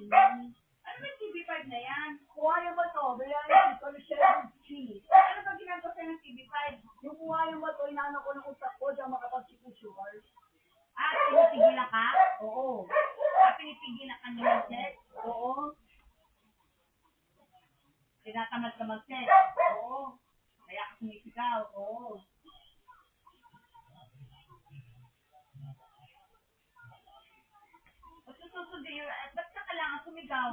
city. Ano ba TV5 na yan? Mo ito, reality solution cheese. Ano ba ginagawa sa'yo ng TV5? Yung kuwaya mo ito, inano ko ng utak ko, diyan makapag-sure. Ah, pinipigilan ka? Oo. Ah, pinipigilan ka ni Marcel? Oo. Tinatamad ka? Oo. Kaya ka? Oo. Ba't susundin yun? Eh, ka sumigaw?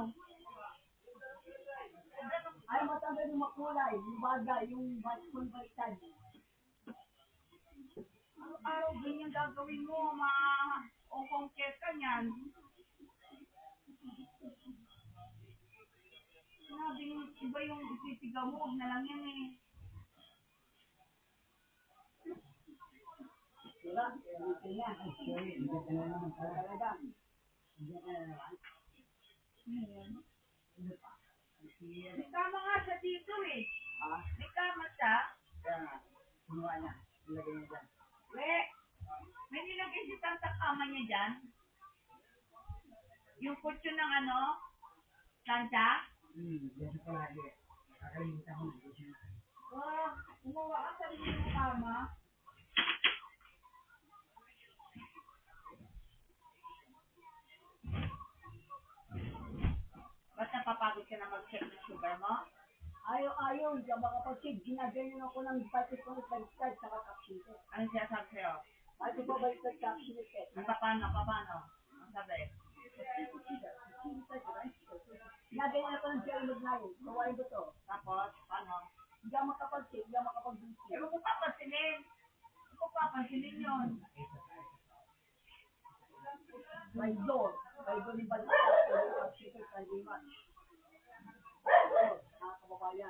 Ay, matanggal yung makulay, yung bagay, yung baskon baliktad. Araw-araw ganyan gagawin mo, ma... Ongkong care ka niyan. Sinabing iba yung isisigaw mo, huwag na lang yan eh. Diba? Ito yan. Sorry, hindi ka na naman talaga. Hindi ka na naman. May kama nga siya dito eh. Ah, May kama siya. kaya nga. Kinuha niya. Ilagay niya dyan. We, may nilagay si tanta kama niya dyan. Yung kutso ng ano, plancha. Hmm, yan sa palagi. Kakalimutan ko na. Siya. Oh, gumawa ka sa rin kama. Napapagod ka na mag-check ng sugar mo? Ayaw, ayaw. Hindi ka makapag-check. Ginaganyan ako ng batis ko ng baliktad sa capsule. Ano siya sabi sa'yo? Batis ko baliktad capsule. Ang paano, paano? Ang sabi? Ginaganyan ako ng jelly magnayon. Gawain ko to. Tapos, paano? Hindi ka makapag-check. Hindi ka makapag-check. Eh, huwag ko papansinin. Huwag ko papansinin yun. By door. By door yung baliktad. Yung capsule. 花园